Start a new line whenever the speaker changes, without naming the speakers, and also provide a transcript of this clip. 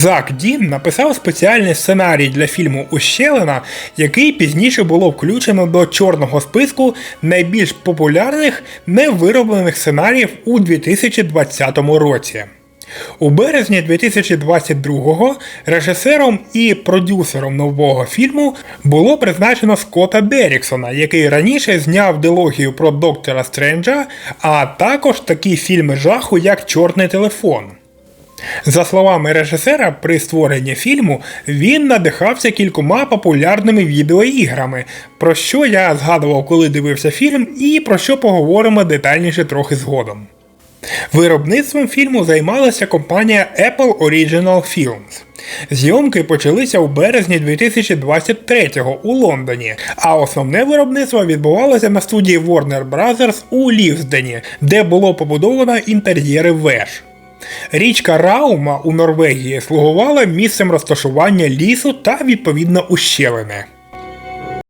Зак Дін написав спеціальний сценарій для фільму Ущелина, який пізніше було включено до чорного списку найбільш популярних невироблених сценаріїв у 2020 році. У березні 2022-го режисером і продюсером нового фільму було призначено Скотта Деріксона, який раніше зняв дилогію про доктора Стренджа, а також такі фільми жаху, як Чорний телефон. За словами режисера, при створенні фільму він надихався кількома популярними відеоіграми, про що я згадував, коли дивився фільм, і про що поговоримо детальніше трохи згодом. Виробництвом фільму займалася компанія Apple Original Films. Зйомки почалися у березні 2023-го у Лондоні, а основне виробництво відбувалося на студії Warner Bros. у Лівсдені, де було побудовано інтер'єри веж. Річка Раума у Норвегії слугувала місцем розташування лісу та відповідно ущелини.